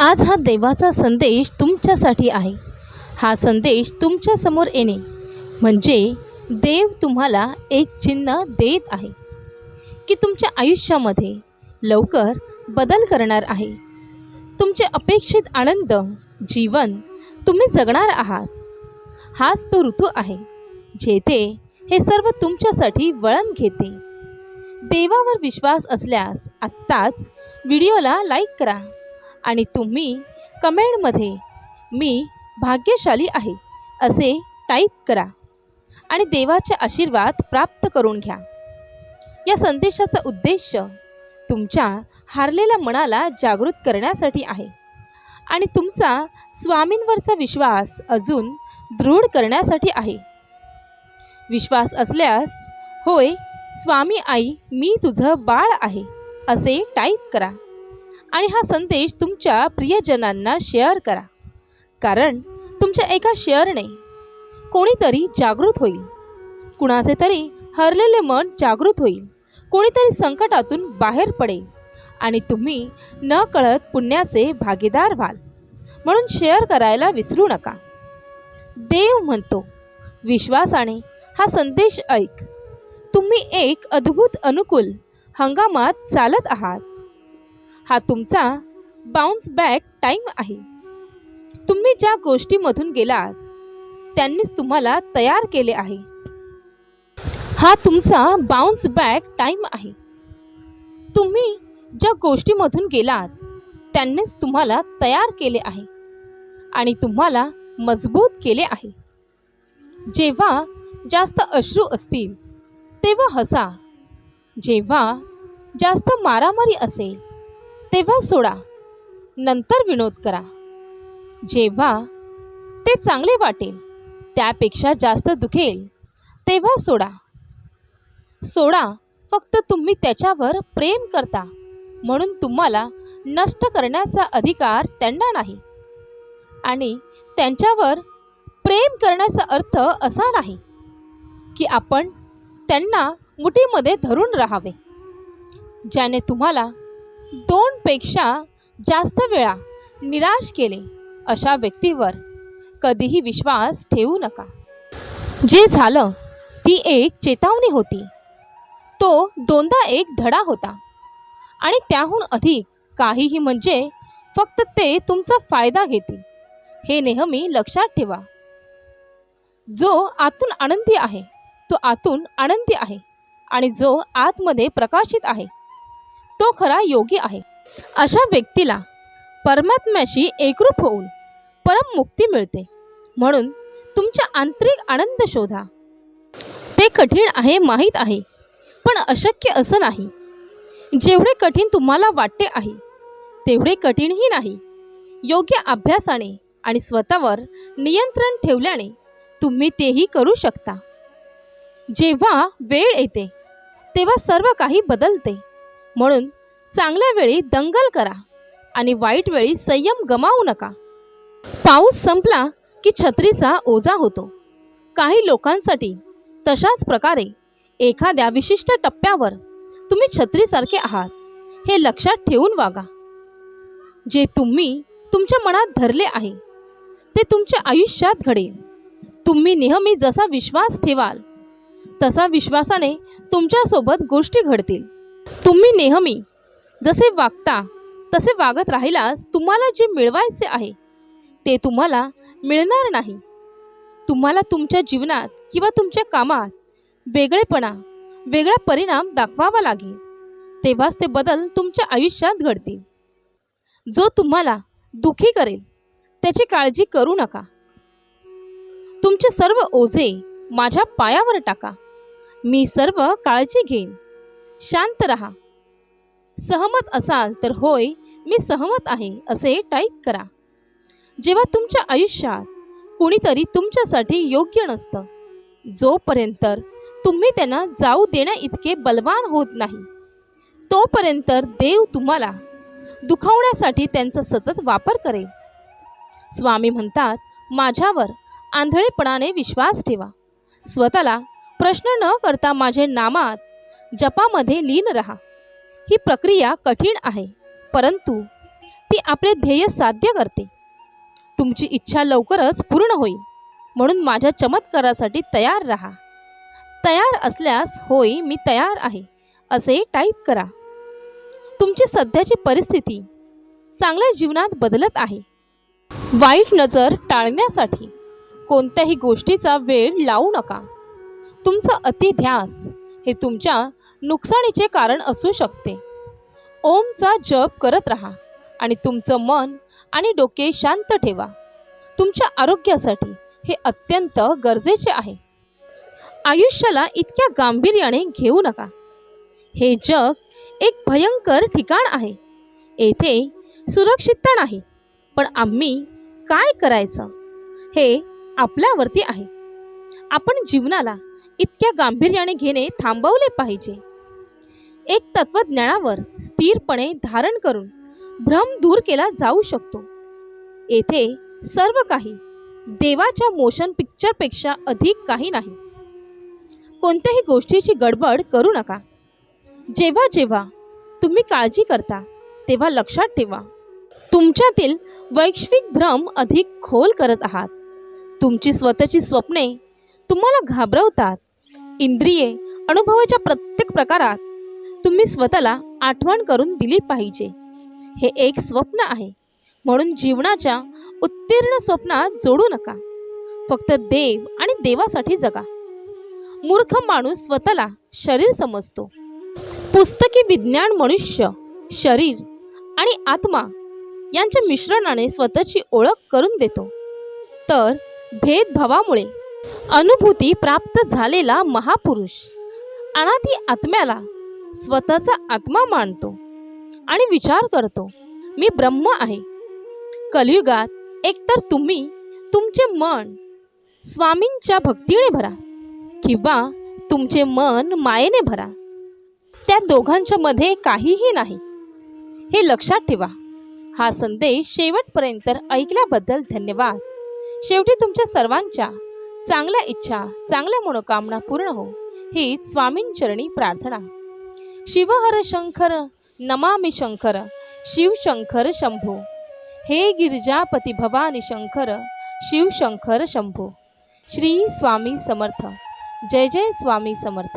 आज हा देवाचा संदेश तुमच्यासाठी आहे. हा संदेश तुमच्यासमोर येणे म्हणजे देव तुम्हाला एक चिन्ह देत आहे. की तुमच्या आयुष्यामध्ये लवकर बदल करणार आहे. तुमचे अपेक्षित आनंद जीवन तुम्ही जगणार आहात. हाच तो ऋतू आहे जेथे हे सर्व तुमच्यासाठी वळण घेते. देवावर विश्वास असल्यास आत्ताच व्हिडिओला लाईक करा. आणि तुम्ही कमेंटमध्ये मी भाग्यशाली आहे असे टाईप करा आणि देवाचे आशीर्वाद प्राप्त करून घ्या. या संदेशाचा उद्देश तुमच्या हारलेल्या मनाला जागृत करण्यासाठी आहे आणि तुमचा स्वामींवरचा विश्वास अजून दृढ करण्यासाठी आहे. विश्वास असल्यास होय स्वामी आई मी तुझं बाळ आहे असे टाईप करा. आणि हा संदेश तुमच्या प्रियजनांना शेअर करा. कारण तुमच्या एका शेअरने कोणीतरी जागृत होईल. कुणाचे तरी हरलेले मन जागृत होईल. कोणीतरी संकटातून बाहेर पडेल. आणि तुम्ही न कळत पुण्याचे भागीदार व्हाल. म्हणून शेअर करायला विसरू नका. देव म्हणतो विश्वासाने हा संदेश ऐक. तुम्ही एक अद्भुत अनुकूल हंगामात चालत आहात. हा तुमचा बाउन्स बॅक टाईम आहे. तुम्ही ज्या गोष्टीमधून गेलात त्यांनीच तुम्हाला तयार केले आहे. हा तुमचा बाउन्स बॅक टाईम आहे. तुम्ही ज्या गोष्टीमधून गेलात त्यांनीच तुम्हाला तयार केले आहे आणि तुम्हाला मजबूत केले आहे. जेव्हा जास्त अश्रू असतील तेव्हा हसा. जेव्हा जास्त मारामारी असेल तेव्हा सोडा. नंतर विनोद करा. जेव्हा ते चांगले वाटेल त्यापेक्षा जास्त दुखेल तेव्हा सोडा. सोडा फक्त तुम्ही त्याच्यावर प्रेम करता म्हणून तुम्हाला नष्ट करण्याचा अधिकार त्यांना नाही. आणि त्यांच्यावर प्रेम करण्याचा अर्थ असा नाही की आपण त्यांना मुठीमध्ये धरून राहावे ज्याने तुम्हाला दोनपेक्षा जास्त वेळा निराश केले अशा व्यक्तीवर कधीही विश्वास ठेवू नका. जे झालं ती एक चेतावणी होती. तो दोनदा एक धडा होता. आणि त्याहून अधिक काहीही म्हणजे फक्त ते तुमचा फायदा घेतील. हे नेहमी लक्षात ठेवा. जो आतून आनंदी आहे तो आतून आनंदी आहे. आणि जो आतमध्ये प्रकाशित आहे तो खरा योगी आहे. अशा व्यक्तीला परमात्म्याशी एकरूप होऊन परम मुक्ती मिळते. म्हणून तुमच्या आंतरिक आनंद शोधा. ते कठीण आहे माहीत आहे पण अशक्य असं नाही. जेवढे कठीण तुम्हाला वाटते आहे तेवढे कठीणही नाही. योग्य अभ्यासाने आणि स्वतःवर नियंत्रण ठेवल्याने तुम्ही तेही करू शकता. जेव्हा वेळ येते तेव्हा सर्व काही बदलते. म्हणून चांगल्या वेळी दंगल करा आणि वाईट वेळी संयम गमावू नका. पाऊस संपला की छत्रीचा ओझा होतो. काही लोकांसाठी तशाच प्रकारे एखाद्या विशिष्ट टप्प्यावर तुम्ही छत्रीसारखे आहात हे लक्षात ठेवून वागा. जे तुम्ही तुमच्या मनात धरले आहे ते तुमच्या आयुष्यात घडेल. तुम्ही नेहमी जसा विश्वास ठेवाल तसा विश्वासाने तुमच्यासोबत गोष्टी घडतील. तुम्ही नेहमी जसे वागता तसे वागत राहिलास तुम्हाला जे मिळवायचे आहे ते तुम्हाला मिळणार नाही. तुम्हाला तुमच्या जीवनात किंवा तुमच्या कामात वेगळेपणा वेगळा परिणाम दाखवावा लागेल. तेव्हाच ते बदल तुमच्या आयुष्यात घडतील. जो तुम्हाला दुखी करेल त्याची काळजी करू नका. तुमचे सर्व ओझे माझ्या पायावर टाका. मी सर्व काळजी घेईन. शांत रहा. सहमत असाल तर होय मी सहमत आहे असे टाईप करा. जेव्हा तुमच्या आयुष्यात कुणीतरी तुमच्यासाठी योग्य नसतं जोपर्यंत तुम्ही त्यांना जाऊ देण्या इतके बलवान होत नाही तोपर्यंत देव तुम्हाला दुखावण्यासाठी त्यांचा सतत वापर करेल. स्वामी म्हणतात माझ्यावर आंधळेपणाने विश्वास ठेवा. स्वतःला प्रश्न न करता माझे नामात जपामध्ये लीन रहा. ही प्रक्रिया कठीण आहे परंतु ती आपले ध्येय साध्य करते. तुमची इच्छा लवकरच पूर्ण होईल म्हणून माझ्या चमत्कारासाठी तयार राहा. तयार असल्यास होय मी तयार आहे असे टाईप करा. तुमची सध्याची परिस्थिती चांगल्या जीवनात बदलत आहे. वाईट नजर टाळण्यासाठी कोणत्याही गोष्टीचा वेळ लावू नका. तुमचं अतिध्यास हे तुमच्या नुकसानीचे कारण असू शकते. ओमचा जप करत राहा आणि तुमचं मन आणि डोके शांत ठेवा. तुमच्या आरोग्यासाठी हे अत्यंत गरजेचे आहे. आयुष्याला इतक्या गांभीर्याने घेऊ नका. हे जग एक भयंकर ठिकाण आहे. येथे सुरक्षितता नाही पण आम्ही काय करायचं हे आपल्यावरती आहे. आपण जीवनाला इतक्या गांभीर्याने घेणे थांबवले पाहिजे. एक तत्वज्ञानावर स्थिरपणे धारण करून भ्रम दूर केला जाऊ शकतो. येथे सर्व काही देवाच्या मोशन पिक्चरपेक्षा अधिक काही नाही. कोणत्याही गोष्टीची गडबड करू नका. जेव्हा जेव्हा तुम्ही काळजी करता तेव्हा लक्षात ठेवा. तुमच्यातील वैश्विक भ्रम अधिक खोल करत आहात. तुमची स्वतःची स्वप्ने तुम्हाला घाबरवतात. इंद्रिये अनुभवाच्या प्रत्येक प्रकारात तुम्ही स्वतःला आठवण करून दिली पाहिजे. हे एक स्वप्न आहे. म्हणून जीवनाच्या उत्तीर्ण स्वप्नात जोडू नका. फक्त देव आणि देवासाठी जगा. मूर्ख माणूस स्वतःला शरीर समजतो. पुस्तकी विज्ञान मनुष्य शरीर आणि आत्मा यांच्या मिश्रणाने स्वतःची ओळख करून देतो. तर भेदभावामुळे अनुभूती प्राप्त झालेला महापुरुष अनाथी आत्म्याला स्वतःचा आत्मा मानतो आणि विचार करतो मी ब्रह्म आहे. कलियुगात एकतर तुम्ही तुमचे मन स्वामींच्या भक्तीने भरा किंवा तुमचे मन मायेने भरा. त्या दोघांच्या मध्ये काहीही नाही. हे लक्षात ठेवा. हा संदेश शेवटपर्यंत ऐकल्याबद्दल धन्यवाद. शेवटी तुमच्या सर्वांच्या चांगल्या इच्छा चांगल्या मनोकामना पूर्ण हो. हीच स्वामींचरणी प्रार्थना. शिवहर शंकर नमामि शंकर शिवशंकर शंभो। हे गिरिजापती भवानी शंकर शिवशंकर शंभो। श्री स्वामी समर्थ। जय जय स्वामी समर्थ।